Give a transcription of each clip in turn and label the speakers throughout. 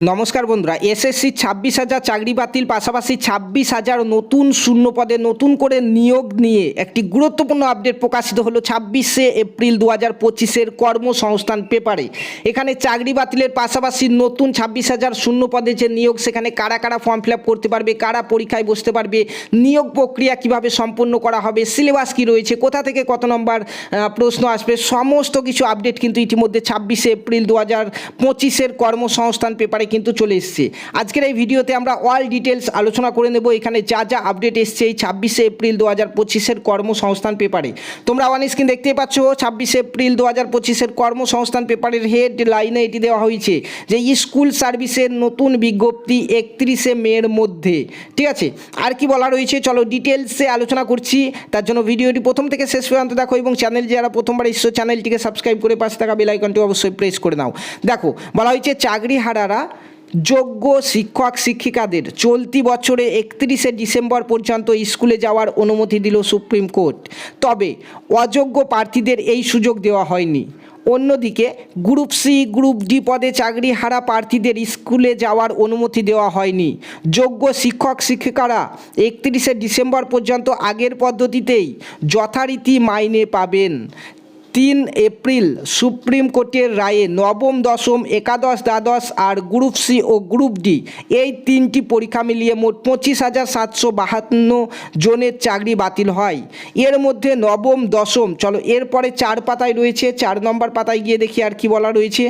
Speaker 1: নমস্কার বন্ধুরা, এসএসসি ছাব্বিশ হাজার চাকরি বাতিল পাশাপাশি ছাব্বিশ হাজার নতুন শূন্য পদে নতুন করে নিয়োগ নিয়ে একটি গুরুত্বপূর্ণ আপডেট প্রকাশিত হলো ছাব্বিশে এপ্রিল দু হাজার পঁচিশের কর্মসংস্থান পেপারে এখানে চাকরি বাতিলের পাশাপাশি নতুন ছাব্বিশ হাজার শূন্য পদে যে নিয়োগ, সেখানে কারা কারা ফর্ম ফিল করতে পারবে, কারা পরীক্ষায় বসতে পারবে, নিয়োগ প্রক্রিয়া কীভাবে সম্পন্ন করা হবে সিলেবাস কি রয়েছে, কোথা থেকে কত নম্বর প্রশ্ন আসবে, সমস্ত কিছু আপডেট কিন্তু ইতিমধ্যে ছাব্বিশে এপ্রিল দু হাজার পঁচিশের কর্মসংস্থান পেপারে কিন্তু চলে এসছে। আজকের এই ভিডিওতে আমরা অল ডিটেলস আলোচনা করে নেব। এখানে যা যা আপডেট এসছে এই ছাব্বিশে এপ্রিল দু হাজার পঁচিশের কর্মসংস্থান পেপারে। তোমরা ওয়ান স্ক্রিন দেখতেই পাচ্ছ, ছাব্বিশে এপ্রিল দু হাজার পঁচিশের কর্মসংস্থান পেপারের হেড লাইনে এটি দেওয়া হয়েছে যে স্কুল সার্ভিসের নতুন বিজ্ঞপ্তি একত্রিশে মের মধ্যে। ঠিক আছে? আর কি বলা রয়েছে? চলো ডিটেলসে আলোচনা করছি। তার জন্য ভিডিওটি প্রথম থেকে শেষ পর্যন্ত দেখো এবং চ্যানেল যারা প্রথমবার এসছো চ্যানেলটিকে সাবস্ক্রাইব করে পাশে থাকা বেল আইকনটি অবশ্যই প্রেস করে নাও। দেখো, বলা হয়েছে চাকরি হারারা যোগ্য শিক্ষক শিক্ষিকাদের চলতি বছরে একত্রিশে ডিসেম্বর পর্যন্ত স্কুলে যাওয়ার অনুমতি দিল সুপ্রিম কোর্ট। তবে অযোগ্য প্রার্থীদের এই সুযোগ দেওয়া হয়নি। অন্যদিকে গ্রুপ সি, গ্রুপ ডি পদে চাকরি হারা প্রার্থীদের স্কুলে যাওয়ার অনুমতি দেওয়া হয়নি। যোগ্য শিক্ষক শিক্ষিকারা একত্রিশে ডিসেম্বর পর্যন্ত আগের পদ্ধতিতেই যথারীতি মাইনে পাবেন। তিন এপ্রিল সুপ্রিম কোর্টের রায়ে নবম, দশম, একাদশ, দ্বাদশ আর গ্রুপ সি ও গ্রুপ ডি এই তিনটি পরীক্ষা মিলিয়ে মোট পঁচিশ হাজার সাতশো বাহান্ন জনের চাকরি বাতিল হয়। এর মধ্যে নবম, দশম, চলো এরপরে চার পাতায় রয়েছে, চার নম্বর পাতায় গিয়ে দেখি আর কি বলা রয়েছে।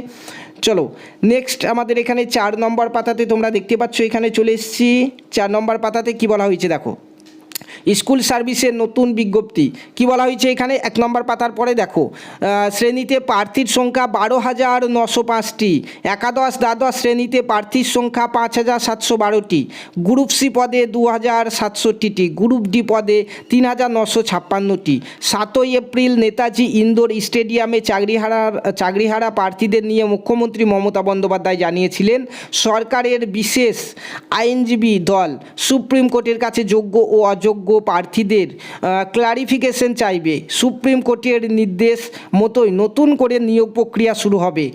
Speaker 1: চলো নেক্সট আমাদের এখানে চার নম্বর পাতাতে তোমরা দেখতে পাচ্ছ, এখানে চলে এসেছি। চার নম্বর পাতাতে কি বলা হয়েছে দেখো। স্কুল সার্ভিসের নতুন বিজ্ঞপ্তি। কি বলা হয়েছে এখানে? এক নম্বর পাতার পরে দেখো। শ্রেণীতে প্রার্থীর সংখ্যা বারো হাজার নশো পাঁচটি। একাদশ, দ্বাদশ শ্রেণীতে প্রার্থীর সংখ্যা পাঁচ হাজার সাতশো বারোটি। গ্রুপ সি পদে দু হাজার সাতষট্টিটি। গ্রুপ ডি পদে তিন হাজার নশো ছাপ্পান্নটি। সাতই এপ্রিল নেতাজি ইন্দোর স্টেডিয়ামে চাকরিহারার চাকরিহারা প্রার্থীদের নিয়ে মুখ্যমন্ত্রী মমতা বন্দ্যোপাধ্যায় জানিয়েছিলেন, সরকারের বিশেষ আইনজীবী দল সুপ্রিম কোর্টের কাছে যোগ্য ও অযোগ্য প্রার্থীদের ক্লারিফিকেশন চাইবে। সুপ্রিম কোর্টের নির্দেশ মতোই নতুন করে নিয়োগ প্রক্রিয়া শুরু হবে।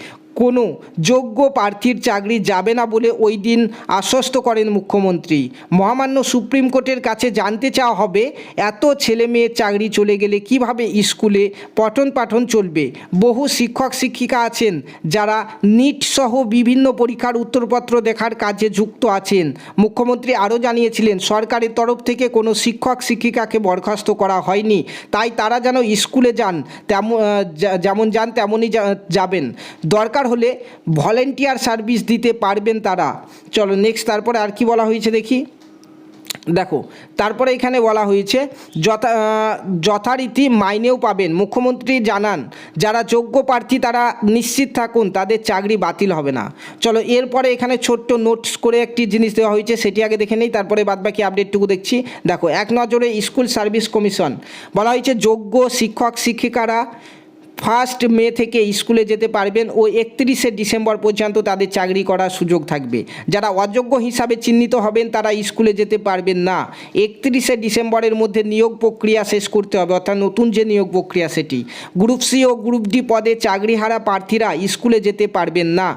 Speaker 1: কোনো যোগ্য প্রার্থীর চাকরি যাবে না বলে ওই দিন আশ্বস্ত করেন মুখ্যমন্ত্রী। মহামান্য সুপ্রিম কোর্টের কাছে জানতে চাওয়া হবে, এত ছেলে মেয়ের চাকরি চলে গেলে কীভাবে স্কুলে পঠন পাঠন চলবে? বহু শিক্ষক শিক্ষিকা আছেন যারা নিট সহ বিভিন্ন পরীক্ষার উত্তরপত্র দেখার কাজে যুক্ত আছেন। মুখ্যমন্ত্রী আরও জানিয়েছিলেন, সরকারের তরফ থেকে কোনো শিক্ষক শিক্ষিকাকে বরখাস্ত করা হয়নি, তাই তারা যেন স্কুলে যান, তেমন যেমন যান তেমনই যাবেন। দরকার হলে ভলেন্টিয়ার সার্ভিস দিতে পারবেন তারা। চলো নেক্সট তারপরে আর কি বলা হয়েছে দেখি। দেখো, তারপরে এখানে বলা হয়েছে, যথা যথারীতি মাইনেও পাবেন। মুখ্যমন্ত্রী জানান, যারা যোগ্য প্রার্থী তারা নিশ্চিত থাকুন, তাদের চাকরি বাতিল হবে না। চলো, এরপরে এখানে ছোট্ট নোটস করে একটি জিনিস দেওয়া হয়েছে, সেটি আগে দেখে নেই, তারপরে বাদবাকি আপডেটটুকু দেখছি। দেখো, এক নজরে স্কুল সার্ভিস কমিশন। বলা হয়েছে, যোগ্য শিক্ষক, শিক্ষিকারা ফার্স্ট মে থেকে স্কুলে যেতে পারবেন ও একত্রিশে ডিসেম্বর পর্যন্ত তাদের চাকরি করার সুযোগ থাকবে। যারা অযোগ্য হিসাবে চিহ্নিত হবেন, তারা স্কুলে যেতে পারবেন না। একত্রিশে ডিসেম্বরের মধ্যে নিয়োগ প্রক্রিয়া শেষ করতে হবে, অর্থাৎ নতুন যে নিয়োগ প্রক্রিয়া সেটি। গ্রুপ সি ও গ্রুপ ডি পদে চাকরিহারা প্রার্থীরা স্কুলে যেতে পারবেন না।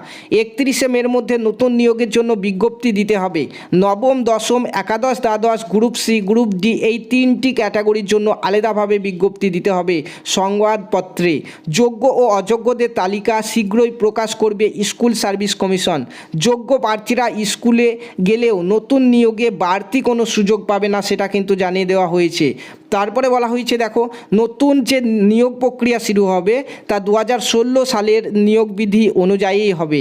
Speaker 1: একত্রিশে মের মধ্যে নতুন নিয়োগের জন্য বিজ্ঞপ্তি দিতে হবে। নবম, দশম, একাদশ, দ্বাদশ, গ্রুপ সি, গ্রুপ ডি এই তিনটি ক্যাটাগরির জন্য আলাদাভাবে বিজ্ঞপ্তি দিতে হবে সংবাদপত্রে। যোগ্য ও অযোগ্যদের তালিকা শীঘ্রই প্রকাশ করবে স্কুল সার্ভিস কমিশন। যোগ্য প্রার্থীরা স্কুলে গেলেও নতুন নিয়োগে বাড়তি কোনো সুযোগ পাবে না, সেটা কিন্তু জানিয়ে দেওয়া হয়েছে। তারপরে বলা হয়েছে, দেখো, নতুন যে নিয়োগ প্রক্রিয়া শুরু হবে, তা দু হাজার ষোলো সালের নিয়োগ বিধি অনুযায়ী হবে।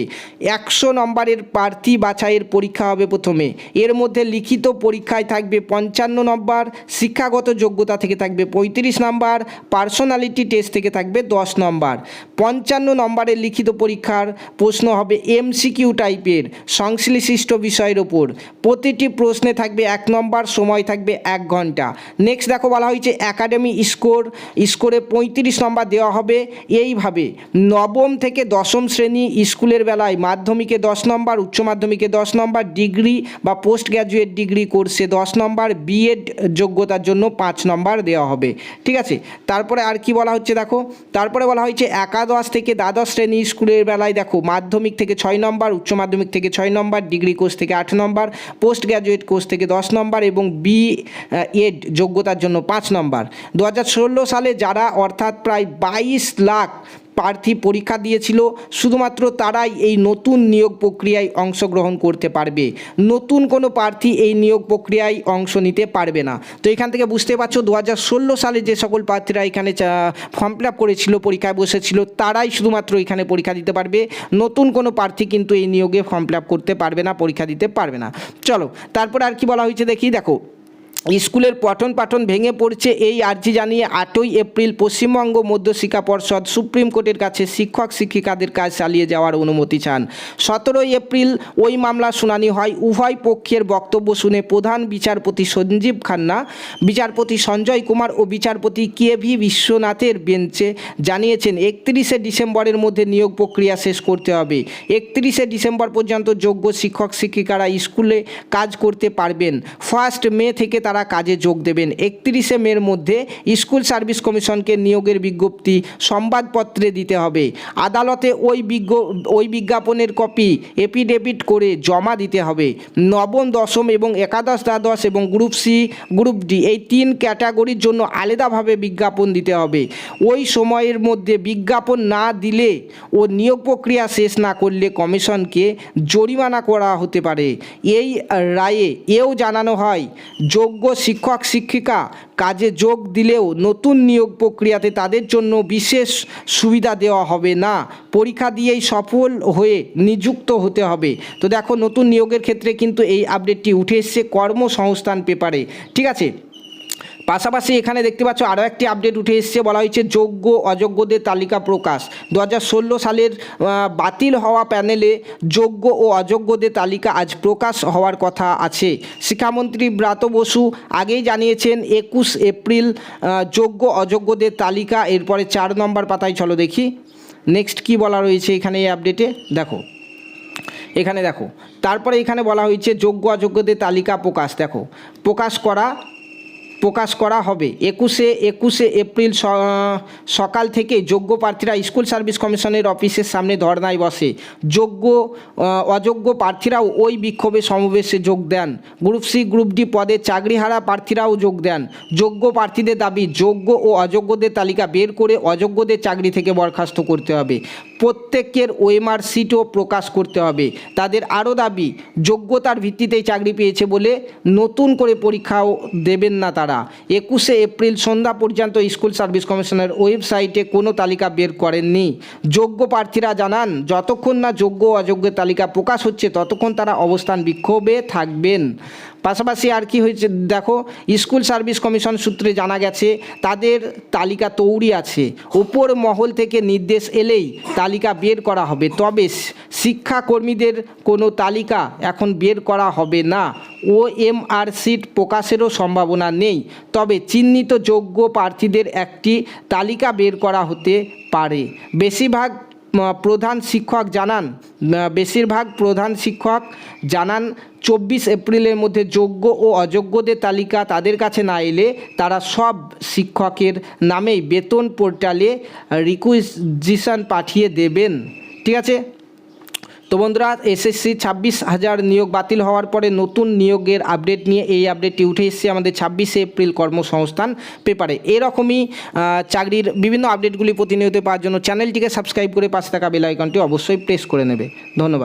Speaker 1: একশো নম্বরের প্রার্থী বাছাইয়ের পরীক্ষা হবে প্রথমে। এর মধ্যে লিখিত পরীক্ষায় থাকবে পঞ্চান্ন নম্বর, শিক্ষাগত যোগ্যতা থেকে থাকবে পঁয়ত্রিশ নম্বর, পার্সোনালিটি টেস্ট থেকে থাকবে দশ নম্বর। পঞ্চান্ন নম্বরের লিখিত পরীক্ষার প্রশ্ন হবে এমসিকিউ টাইপের, সংশ্লিষ্ট বিষয়ের ওপর। প্রতিটি প্রশ্নে থাকবে এক নম্বর, সময় থাকবে এক ঘণ্টা। নেক্সট দেখো বলা বলা হয়েছে একাডেমি স্কোর, স্কোরে পঁয়ত্রিশ নম্বর দেওয়া হবে। এইভাবে নবম থেকে দশম শ্রেণি স্কুলের বেলায় মাধ্যমিকে দশ নম্বর, উচ্চ মাধ্যমিকে দশ নম্বর, ডিগ্রি বা পোস্ট গ্র্যাজুয়েট ডিগ্রি কোর্সে দশ নম্বর, বিএড যোগ্যতার জন্য পাঁচ নম্বর দেওয়া হবে। ঠিক আছে? তারপরে আর কি বলা হচ্ছে দেখো? তারপরে বলা হয়েছে একাদশ থেকে দ্বাদশ শ্রেণি স্কুলের বেলায় দেখো, মাধ্যমিক থেকে ছয় নম্বর, উচ্চ মাধ্যমিক থেকে ছয় নম্বর, ডিগ্রি কোর্স থেকে আট নম্বর, পোস্ট গ্র্যাজুয়েট কোর্স থেকে দশ নম্বর এবং বি এড যোগ্যতার জন্য পাঁচ নম্বর। দু হাজার ষোলো সালে যারা অর্থাৎ প্রায় বাইশ লাখ প্রার্থী পরীক্ষা দিয়েছিল, শুধুমাত্র তারাই এই নতুন নিয়োগ প্রক্রিয়ায় অংশগ্রহণ করতে পারবে। নতুন কোনো প্রার্থী এই নিয়োগ প্রক্রিয়ায় অংশ নিতে পারবে না। তো এখান থেকে বুঝতে পারছ দু হাজার ষোলো সালে যে সকল প্রার্থীরা এখানে ফর্ম ফিল করেছিল, পরীক্ষায় বসেছিল, তারাই শুধুমাত্র এখানে পরীক্ষা দিতে পারবে। নতুন কোনো প্রার্থী কিন্তু এই নিয়োগে ফর্ম ফিল করতে পারবে না, পরীক্ষা দিতে পারবে না। চলো, তারপরে আর কি বলা হয়েছে দেখি, দেখো। স্কুলের পঠন পাঠন ভেঙে পড়ছে এই আর্জি জানিয়ে আটই এপ্রিল পশ্চিমবঙ্গ মধ্যশিক্ষা পর্ষদ সুপ্রিম কোর্টের কাছে শিক্ষক শিক্ষিকাদের কাজ চালিয়ে যাওয়ার অনুমতি চান। সতেরোই এপ্রিল ওই মামলার শুনানি হয়। উভয় পক্ষের বক্তব্য শুনে প্রধান বিচারপতি সঞ্জীব খান্না, বিচারপতি সঞ্জয় কুমার ও বিচারপতি কে ভি বিশ্বনাথের বেঞ্চে জানিয়েছেন, একত্রিশে ডিসেম্বরের মধ্যে নিয়োগ প্রক্রিয়া শেষ করতে হবে। একত্রিশে ডিসেম্বর পর্যন্ত যোগ্য শিক্ষক শিক্ষিকারা স্কুলে কাজ করতে পারবেন। ফার্স্ট মে থেকে তারা কাজে যোগ দেবেন। একত্রিশে মের মধ্যে স্কুল সার্ভিস কমিশনকে নিয়োগের বিজ্ঞপ্তি সংবাদপত্রে দিতে হবে। আদালতে ওই বিজ্ঞ, ওই বিজ্ঞাপনের কপি এপিডেভিট করে জমা দিতে হবে। নবম, দশম এবং একাদশ, দ্বাদশ এবং গ্রুপ সি, গ্রুপ ডি এই তিন ক্যাটাগরির জন্য আলাদাভাবে বিজ্ঞাপন দিতে হবে। ওই সময়ের মধ্যে বিজ্ঞাপন না দিলে ও নিয়োগ প্রক্রিয়া শেষ না করলে কমিশনকে জরিমানা করা হতে পারে। এই রায়ে এও জানানো হয়, যোগ্য শিক্ষক শিক্ষিকা কাজে যোগ দিলেও নতুন নিয়োগ প্রক্রিয়াতে তাদের জন্য বিশেষ সুবিধা দেওয়া হবে না। পরীক্ষা দিয়েই সফল হয়ে নিযুক্ত হতে হবে। তো দেখো, নতুন নিয়োগের ক্ষেত্রে কিন্তু এই আপডেটটি উঠে এসছে কর্মসংস্থান পেপারে ঠিক আছে? পাশাপাশি এখানে দেখতে পাচ্ছ আরও একটি আপডেট উঠে এসেছে। বলা হয়েছে, যোগ্য, অযোগ্যদের তালিকা প্রকাশ। দু হাজার ষোলো সালের বাতিল হওয়া প্যানেলে যোগ্য ও অযোগ্যদের তালিকা আজ প্রকাশ হওয়ার কথা আছে। শিক্ষামন্ত্রী ব্রাত বসু আগেই জানিয়েছেন, একুশ এপ্রিল যোগ্য, অযোগ্যদের তালিকা, এরপরে চার নম্বর পাতায় চলো দেখি। নেক্সট কি বলা রয়েছে এখানে এই আপডেটে দেখো। এখানে দেখো। তারপরে এখানে বলা হয়েছে, যোগ্য, অযোগ্যদের তালিকা প্রকাশ। দেখো। প্রকাশ করা প্রকাশ করা হবে। একুশে একুশে এপ্রিল সকাল থেকে যোগ্য প্রার্থীরা স্কুল সার্ভিস কমিশনের অফিসের সামনে ধর্নায় বসে। যোগ্য অযোগ্য প্রার্থীরাও ওই বিক্ষোভে সমাবেশে যোগ দেন। গ্রুপ সি, গ্রুপ ডি পদে চাকরিহারা প্রার্থীরাও যোগ দেন। যোগ্য প্রার্থীদের দাবি, যোগ্য ও অযোগ্যদের তালিকা বের করে অযোগ্যদের চাকরি থেকে বরখাস্ত করতে হবে। প্রত্যেকের ওএমআর সিটও প্রকাশ করতে হবে। তাদের আরও দাবি, যোগ্যতার ভিত্তিতেই চাকরি পেয়েছে বলে নতুন করে পরীক্ষাও দেবেন না তারা। একুশে এপ্রিল সন্ধ্যা পর্যন্ত স্কুল সার্ভিস কমিশনের ওয়েবসাইটে কোনো তালিকা বের করেননি। যোগ্য প্রার্থীরা জানান, যতক্ষণ না যোগ্য ও অযোগ্যের তালিকা প্রকাশ হচ্ছে, ততক্ষণ তারা অবস্থান বিক্ষোভে থাকবেন। পাশাপাশি আর কি হয়েছে, দেখো, স্কুল সার্ভিস কমিশন সূত্রে জানা গেছে, তাদের তালিকা তৈরি আছে। উপর মহল থেকে নির্দেশ এলেই তালিকা বের করা হবে। তবে শিক্ষাকর্মীদের কোনো তালিকা এখন বের করা হবে না। ও এম সিট প্রকাশেরও সম্ভাবনা নেই, তবে চিহ্নিত যোগ্য প্রার্থীদের একটি তালিকা বের করা হতে পারে। বেশিরভাগ প্রধান শিক্ষক জানান বেশিরভাগ প্রধান শিক্ষক জানান, চব্বিশ এপ্রিলের মধ্যে যোগ্য ও অযোগ্যদের তালিকা তাদের কাছে না এলে তারা সব শিক্ষকের নামেই বেতন পোর্টালে রিকুইজিশন পাঠিয়ে দেবেন। ঠিক আছে? তো বন্ধুরা, এসএসসি ছাব্বিশ হাজার নিয়োগ বাতিল হওয়ার পরে নতুন নিয়োগের আপডেট নিয়ে এই আপডেটটি উঠে এসেছে আমাদের ছাব্বিশে এপ্রিল কর্মসংস্থান পেপারে। এরকমই চাকরির বিভিন্ন আপডেটগুলি প্রতিনিয়ত পাওয়ার জন্য চ্যানেলটিকে সাবস্ক্রাইব করে পাশে থাকা বেলাইকনটি অবশ্যই প্রেস করে নেবে। ধন্যবাদ।